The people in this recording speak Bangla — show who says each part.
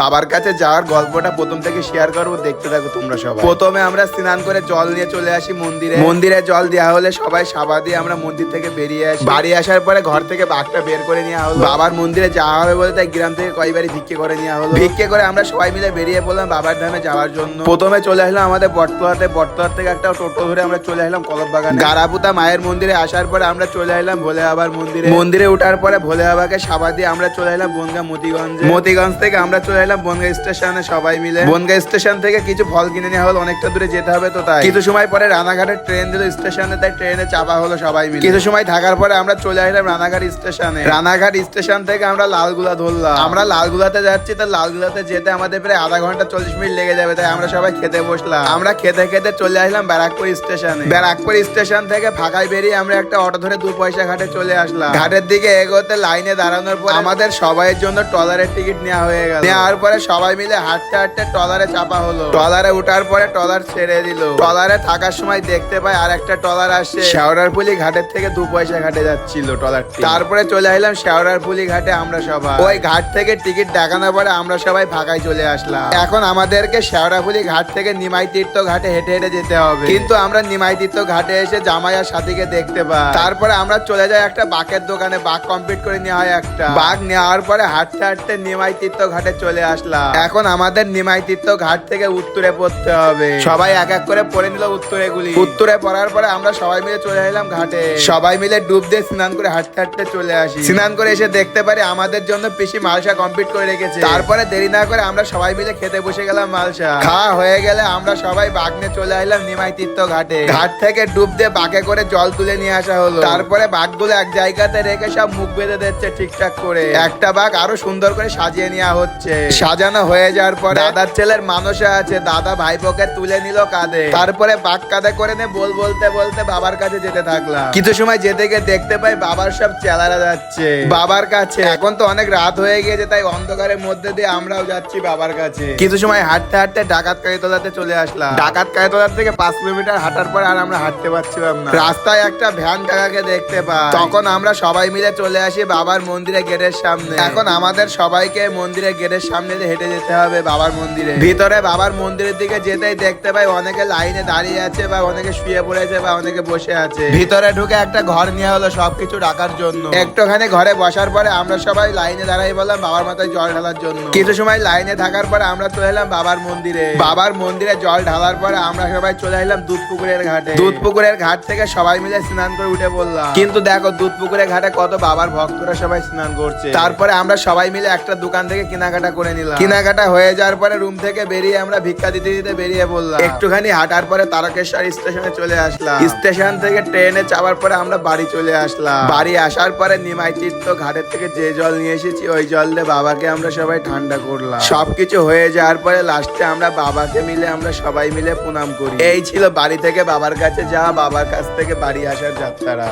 Speaker 1: বাবার কাছে যাওয়ার গল্পটা প্রথম থেকে শেয়ার করব দেখতে থাকো তোমরা সবাই। প্রথমে আমরা স্নান করে জল নিয়ে চলে আসি মন্দিরে। মন্দিরে জল দেওয়া হলে সবাই সাবা দিয়ে আমরা মন্দির থেকে বেরিয়ে আসি। বাড়ি আসার পরে ঘর থেকে বাঘটা বের করে নেওয়া হলো। বাবার মন্দিরে যাওয়া হবে বলে তাই গ্রাম থেকে কয়বারই ভিক্ষে করে নেওয়া হলো। ভিক্ষে করে আমরা সবাই মিলে বেরিয়ে পড়লাম বাবার ধামে যাওয়ার জন্য। প্রথমে চলে আসলাম আমাদের বটতলাতে। বটতলার থেকে একটা টোটো ধরে আমরা চলে আসলাম কলম বাগান গারাপুতা মায়ের মন্দিরে আসার পরে আমরা চলে আসলাম ভোলে বাবার মন্দিরে। মন্দিরে ওঠার পরে ভোলে বাবাকে সাবা দিয়ে আমরা চলে এলাম বনগা মতিগঞ্জ। মতিগঞ্জ থেকে আমরা চলে এলাম বনগা স্টেশনে সবাই মিলে। বনগা স্টেশন থেকে কিছু ফল কিনে নেওয়া হলো অনেকটা দূরে যেতে হবে তো তাই। কিছু সময় পরে রানাঘাটের ট্রেন দিল স্টেশনে তাই ট্রেনে চাপা হলো সবাই মিলে। কিছু সময় থাকার পরে আমরা চলে আসলাম রানাঘাট স্টেশনে। রানাঘাট স্টেশন থেকে আমরা লালগুলা ধরলাম। আমরা লালগুলাতে যাচ্ছি তো লালগুলাতে যেতে আমাদের প্রায় আধা ঘণ্টা চল্লিশ মিনিট লেগে যাবে তাই আমরা সবাই খেতে বসলাম। আমরা খেতে খেতে চলে আসলাম ব্যারাকপুর স্টেশনে। ব্যারাকপুর স্টেশন থেকে ফাঁকায় বেরিয়ে আমরা একটা অটো ধরে দু পয়সা ঘাটে চলে আসলাম। ঘাটের দিকে এগোতে লাইনে দাঁড়ানোর পর আমাদের সবাইয়ের জন্য ট্রলারের টিকিট নেওয়া হয়ে গেল। নেওয়ার পরে সবাই মিলে হাঁটতে হাঁটতে ট্রলারে চাপা হলো। ট্রলারে উঠার পরে ট্রলার ছেড়ে দিল। ট্রলারে থাকার সময় দেখতে পাই আর একটা ট্রলার আসছে। শেওড়ারপুলি ঘাটের থেকে দু পয়সা ঘাটে যাচ্ছিল ট্রলারটি। তারপরে চলে আসলাম শেওড়ারপুলি ঘাটে আমরা সবাই। ওই ঘাট থেকে টিকিট দেখানোর পরে আমরা সবাই ফাঁকায় চলে আসলাম। এখন আমাদেরকে শেওড়াফুলি ঘাট থেকে নিমাই তীর্থ ঘাটে হেঁটে হেঁটে যেতে হবে। কিন্তু আমরা নিমাই তীর্থ ঘাটে এসে জামাই আর সাথীকে দেখতে পাই। তারপরে আমরা চলে যাই একটা বাঘের দোকানে। বাঘ কমপ্লিট করে নেওয়া হয় একটা। বাঘ নেওয়ার পরে হাঁটতে হাঁটতে নিমাই তীর্থ ঘাটে চলে আসলাম। এখন আমাদের নিমাই তীর্থ ঘাট থেকে উত্তরে পড়তে হবে। সবাই এক এক করে পড়ে নিল উত্তরে গুলি উত্তরে পড়ার পরে আমরা সবাই মিলে চলে এলাম ঘাটে। সবাই মিলে ডুব দিয়ে স্নান করে হাঁটতে হাঁটতে চলে আসি। স্নান করে এসে দেখতে পারি আমাদের জন্য পিসি মালসা কমপ্লিট করে রেখেছে। তারপরে দেরি না করে আমরা সবাই মিলে খেতে বসে গেলাম মালসা। খাওয়া হয়ে গেলে আমরা সবাই বাঘ নিয়ে চলে আসলাম নিমাই তীর্থ ঘাটে। ঘাট থেকে ডুব দিয়ে বাঘে করে জল তুলে নিয়ে আসা হলো। তারপরে বাঘগুলো এক জায়গাতে রেখে সব মুখ বেঁধে দিচ্ছে ঠিকঠাক করে। একটা বাঘ আরও সুন্দর করে সাজিয়ে নেওয়া হচ্ছে। সাজানো হয়ে যাওয়ার পরে দাদার ছেলের মানুষা আছে দাদা ভাইপোকে তুলে নিল কাঁধে। তারপরে বাঘ কাঁধে করে নে বল বলতে বলতে বাবার কাছে যেতে থাকলাম। কিছু সময় যেতে গিয়ে দেখতে পাই বাবার সব চেলারা যাচ্ছে। বাবার কাছে। এখন তো অনেক রাত হয়ে গিয়েছে তাই অন্ধকারের মধ্যে দিয়ে আমরাও যাচ্ছি বাবার কাছে। কিছু সময় হাঁটতে হাঁটতে ডাকাত কাইতলাতে চলে আসলাম। ডাকাত কাইতলার থেকে পাঁচ কিলোমিটার হাঁটার পর আর আমরা হাঁটতে পারছিলাম না। রাস্তায় একটা ভ্যান কাকাকে দেখতে পাই। তখন আমরা সবাই মিলে চলে আসি বাবার মন্দিরে গেটের সামনে। এখন আমাদের সবাইকে মন্দিরের গেটের সামনে দিয়ে হেঁটে যেতে হবে বাবার মন্দিরে। ভিতরে বাবার মন্দিরের দিকে যেতেই দেখতে পাই অনেকে লাইনে দাঁড়িয়ে আছে বা অনেকে শুয়ে পড়েছে বা অনেকে বসে আছে। ভিতরে ঢুকে একটা ঘর নেওয়া হলো সবকিছু রাখার জন্য। একটুখানি ঘরে বসার পরে আমরা সবাই লাইনে দাঁড়াই বললাম, বাবার মাথায় জল ঢালার জন্য। কিছু সময় লাইনে থাকার পরে আমরা চলে এলাম বাবার মন্দিরে। বাবার মন্দিরে জল ঢালার পরে আমরা সবাই চলে এলাম দুধ পুকুরের ঘাটে। দুধ পুকুরের ঘাট থেকে সবাই মিলে স্নান করে উঠে পড়লাম। কিন্তু দেখো দুধ পুকুরের ঘাটে কত বাবার ভক্তরা সবাই স্নান করছে। তারপরে আমরা সবাই মিলে একটা দোকান থেকে কেনাকাটা করে নিলাম। কেনাকাটা হয়ে যাওয়ার পরে রুম থেকে বেরিয়ে আমরা ভিক্ষা দিতে দিতে বেরিয়ে পড়লাম। একটুখানি হাঁটার পরে তারকেশ্বর স্টেশনে চলে আসলাম। স্টেশন থেকে ট্রেনে চাপার পরে আমরা বাড়ি চলে আসলাম। বাড়ি আসার পরে নিমাই তীর্থ ঘাটের থেকে যে জল নিয়ে এসেছি ওই জল দিয়ে বাবাকে আমরা সবাই ঠান্ডা করলাম। সবকিছু হয়ে যাওয়ার পরে লাস্টে আমরা বাবাকে মিলে আমরা সবাই মিলে প্রণাম করি। এই ছিল বাড়ি থেকে বাবার কাছে যাওয়া বাবার কাছ থেকে বাড়ি আসার যাত্রা।